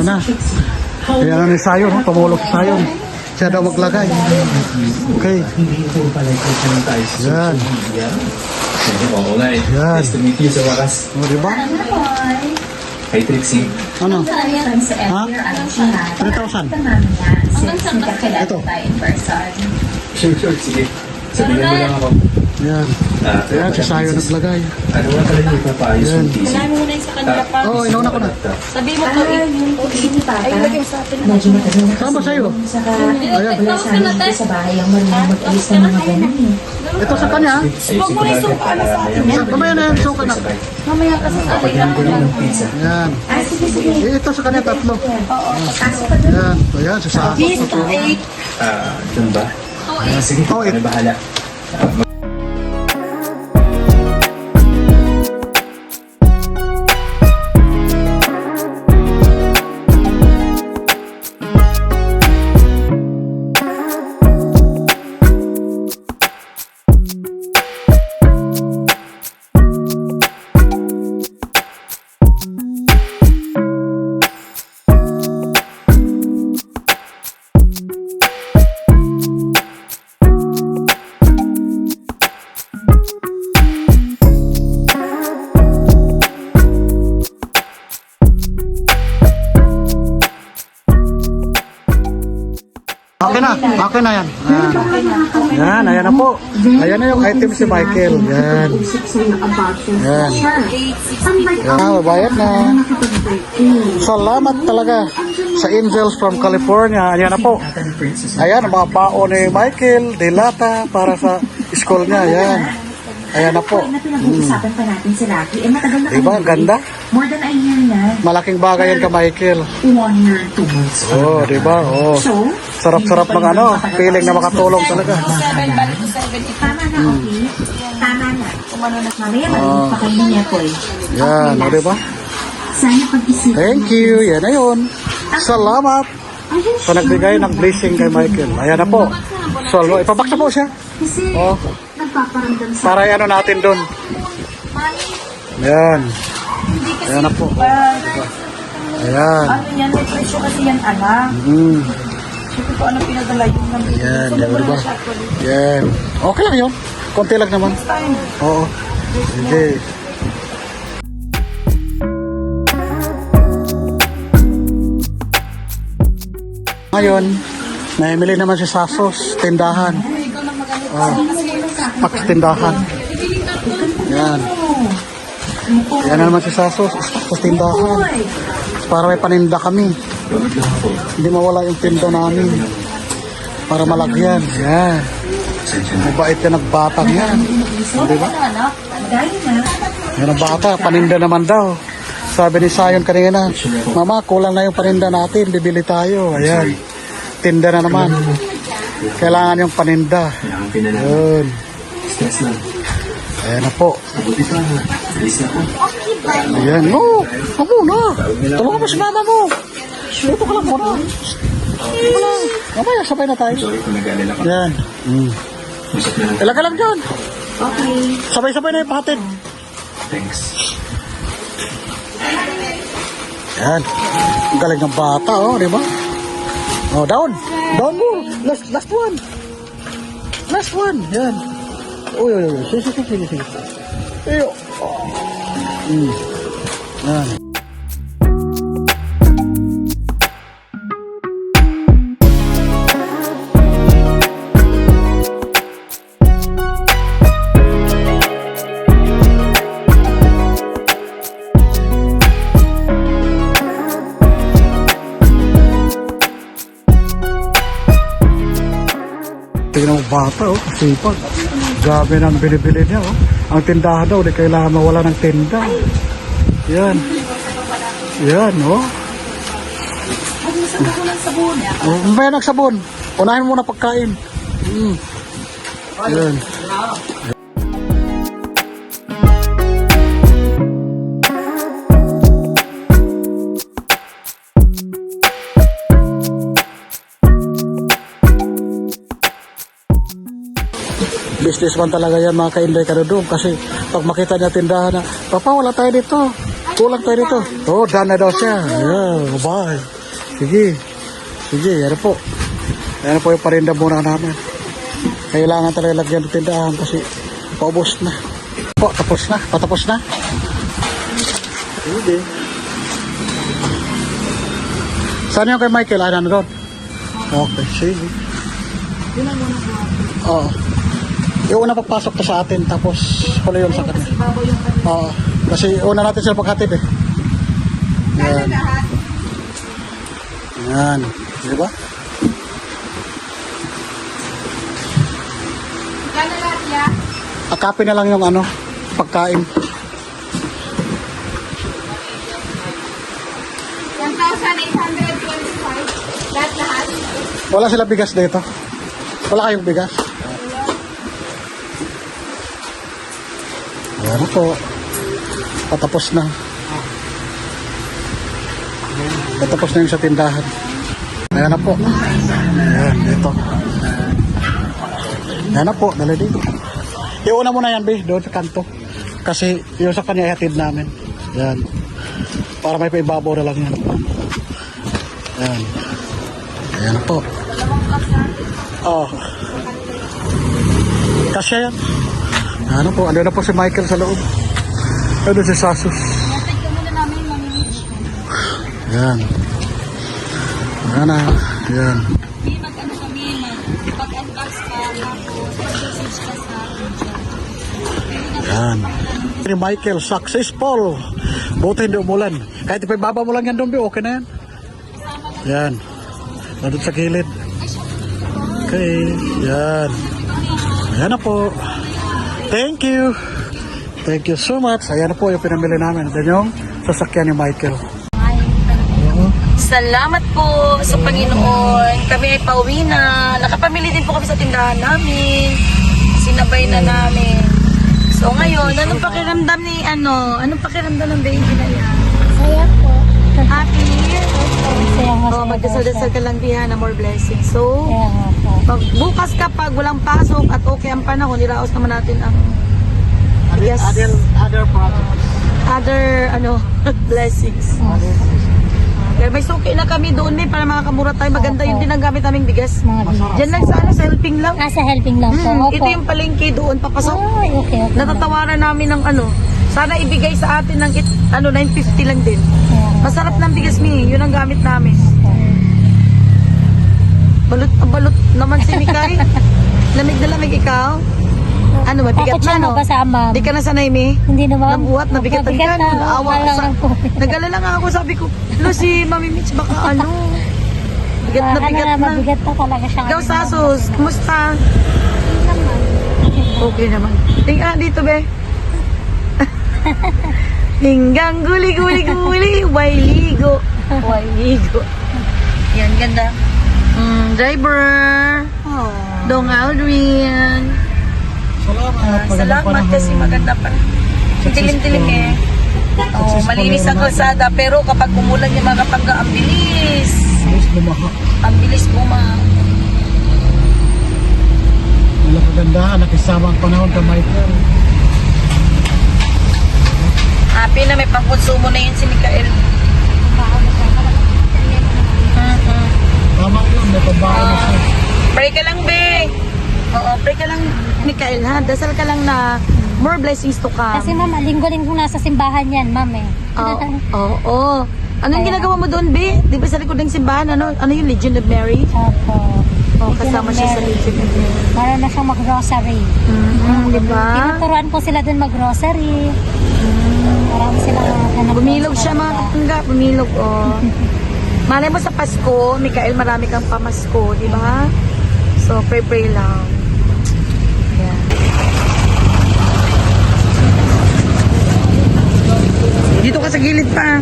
Yan, ano na. Yan ano ni Sayon, si Sayon. Siya daw maglagay. Okay. Yan. Yan. Nice to meet you sa wakas. O, di ba? Hi Trixie. Ano? Ayan Ha? FBR ano siya. 3,000. Mamaya, since Ito. Sure, sure. Sige. Sabihin mo lang ako. Yan. Ah, Yan, si Sayon naglagay. Ano pala niyo ipapaayos Yan. yung PC? Kailangan muna yung sa kanila pa. Oo, oh, inauna ko na. Sabi mo Ah, po, yung TV ni Papa. ay lagay mo sa atin. Medyo matagal na Saan ba sa'yo? Ayan. wala sa amin dito sa bahay ang marunong mag-alis ng mga ganun eh. Ito sa kanya. ah. Huwag mo isuka na sa atin. Mamaya na yan, suka na. Mamaya kasi sa atin. Pagyan ko lang ng pizza. Yan. Ah. Eh, ito sa kanya tatlo. Doon. Yan. Ayan, Sayon. This to eight. Ah, dun ba? Ah, sige, Oh, kami bahala. Ayan na yung item si Michael. Yan. Yan. Yan, babayad na. Salamat talaga sa Angels from California. Ayan na po. Ayan, mga bao ni Michael, Delata, para sa school niya. Ayan. Ayan na po. Na pinag-uusapan pa natin si Rocky. Eh, matagal na Diba, ang ganda? More than a year na. Malaking bagay yan ka, Michael. One year, two months. Oh, diba? Oh. So, Sarap-sarap ng ano, feeling na makatulong talaga. Seven, balik to seven. tama na, okay? Tama na. Umano na. Mamaya, marinig pa kayo niya po eh. Yan, o diba? Sana pag-isip. Thank you. Yan na yun. Salamat sa nagbigay ng blessing kay Michael. Ayan na po. So, ipabaksa po siya. Kasi, Oh, nagpaparamdam sa para ano natin doon. Yan. Ayan na po. Ayan. Ano yan, may presyo kasi yan, anak. Mm. Hindi ko ano pinadala yung nambili. Yan, So, diba? na siya actually. Yan. Okay lang yun. Konti lang naman. Time. Oo. Sige. Ngayon, naimili naman si Sasos, tindahan. Oh, Pax tindahan. Yan. Yan na naman si Sasos, sa tindahan. Para may paninda kami. Hindi mawala yung tinda namin. Para malagyan. Yan. Mabait yan nagbatang yan. Di ba? Yan ang bata, paninda naman daw. Sabi ni Sayon kanina, Mama, kulang na yung paninda natin, bibili tayo. Ayan, tinda na naman. Kailangan yung paninda. Yun. Stress lang. Ayan na po. Mabuti pa. Alis na ako. Ayan, no. Ako na. Tulungan mo si mama mo. Dito ka lang muna. Wala. Mamaya, sabay na tayo. Sorry kung nag-alala ka. Yan. Mm. Na lang. Ilan ka lang dyan. okay. Sabay-sabay na yung patid. Thanks. Yan. Ang galing ng bata, oh, di ba? Oh, down. Down mo. Last, last one. Last one. Yan. Uy, uy, uy. Sige, sige, sige, sige. Oh. Mm. Yan. Tingnan mo bata, oh. Grabe nang binibili niya, oh. Ang tindahan daw, di kailangan mawala ng tinda. Yan. Yan, oh. Oh, mamaya ng sabon. Unahin mo muna pagkain. Mm. Yan. Businessman talaga yan mga ka-inday ka doon kasi pag makita niya tindahan na, Papa wala tayo dito Kulang tayo dito. Oh, done na daw siya. Yeah, bye. Sige. Sige, yan po. Yan po yung parinda muna namin. Kailangan talaga lagyan ng tindahan kasi paubos na. Po, tapos na. Patapos na. Hindi. Saan yung kay Michael? Ano doon? Okay, sige. Oo. Yung una papasok to sa atin, tapos pala yun sa kanya. Oo. Kasi una natin sila paghatid eh. Yan. Yan. Di ba? Kano lahat ya? Akapin na lang yung ano, pagkain. 1,825. Lahat lahat? Wala sila bigas dito. Wala kayong bigas. Ayan po. Patapos na. Patapos na yung sa tindahan. Ayan na po. Ayan, dito. Ayan na po, dali dito. Iuna mo na yan, Bi, doon sa kanto. Kasi yung sa kanya ihatid namin. Ayan. Para may paibabaw na lang yan. Ayan. Ayan na po. Oh. Kasya yan. Ano po, ano na po si Michael sa loob. Ano si Sasus. Yan. Ayan na. Yan. Yan. Ni Michael, successful. Buti hindi umulan. Kahit ipababa mo lang yan doon, okay na yan. Yan. Nandun sa gilid. Okay. Yan. Ayan na po. Thank you. Thank you so much. Ayan na po yung pinamili namin. Ito yung sasakyan ni Michael. Salamat po sa Panginoon. Kami ay pauwi na. Nakapamili din po kami sa tindahan namin. Sinabay na namin. So ngayon, anong pakiramdam ni ano? Anong pakiramdam ng baby na yan? Saya po. Happy? Saya nga Oh, magdasal-dasal ka lang diha na more blessings. So, Kaya nga. Pag bukas kapag walang pasok at okay ang panahon, iraos naman natin ang Yes. Other, other products. other ano blessings. Pero may suki na kami doon may para makakamura tayo. Maganda yung dinagamit naming bigas. Mga bigas. Diyan lang sa ano, sa helping lang. Ah, sa helping lang po. Mm, Opo. ito yung palengke doon papasok. Ay, okay, okay. Natatawaran namin ng ano. Sana ibigay sa atin ng it, ano 950 lang din. Masarap ng bigas mi, yun ang gamit namin. Balot na balot naman si Mikay. lamig na lamig ikaw. Ano, mabigat Takot siya na no? magkasama. Di ka na sanay mi? Hindi naman. Nabuhat, nabigat Mabigat kan. na. Naawa ka sa... lang po. Nag-alala nga ako, sabi ko, Lo, si Mami Mitch, baka ano? Bigat na Ah, bigat ano, na. Mabigat na talaga siya. Ikaw, Sasos, kumusta? Okay naman. Tingnan dito, be. Hinggang guli-guli-guli, way ligo. Way ligo. Yan, ganda. Mm, driver. Dong Aldrin. Salamat. Salamat kasi maganda pa. Tilim-tilim eh. Oh, malinis ang kalsada pero kapag umulan yung mga kapangga, ang bilis. Please bumaha. Ang bilis buma. Wala kagandahan. Nakisama ang panahon ka Michael. Happy na may pangkonsumo na yun si Mikael. Tama yun. May pambahan na siya. Pray ka lang, be. Oo, pray ka lang, Mikael, ha? Dasal ka lang na more blessings to come. Kasi ma'am, linggo-linggo nasa simbahan yan, ma'am eh. Oo. Oo. oo. Anong ginagawa mo doon, be? Di ba sa likod ng simbahan, ano, ano yung Legion of Mary? Opo. Oo, kasama siya sa Legion of Mary. Para na siyang mag-grocery. Mm-hmm, di ba? Tinuturuan ko sila dun mag-grocery. Marami silang hanap Bumilog siya mga kapangga, bumilog, oh. Malay mo sa Pasko, Mikael, marami kang pamasko, di ba? So, pray-pray lang. Yan. Dito ka sa gilid pa.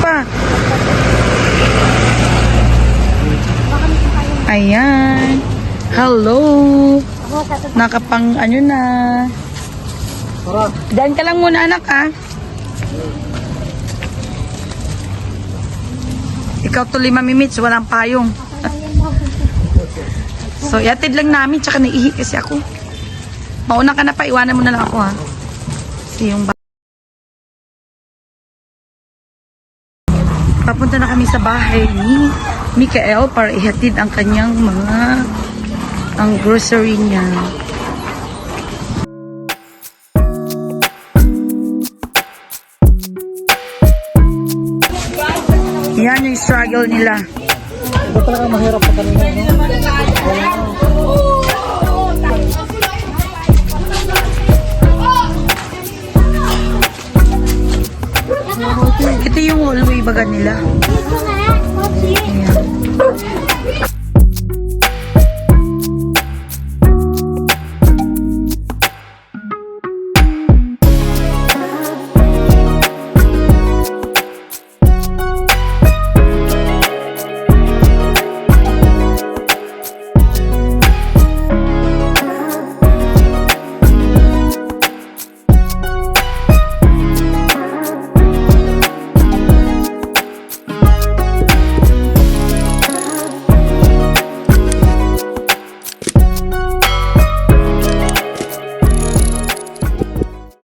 Pa. Ayan. Hello. Nakapang ano na. Tara. Diyan ka lang muna anak ah. Ikaw tuloy mamimits, walang payong. so, yatid lang namin, tsaka naihi kasi ako. Mauna ka na pa, iwanan mo na lang ako ha. Kasi yung Papunta na kami sa bahay ni Mikael para ihatid ang kanyang mga ang grocery niya. Yung struggle nila. Ito talaga mahirap sa kanila, no? Ito yung hallway baga nila. Ayan.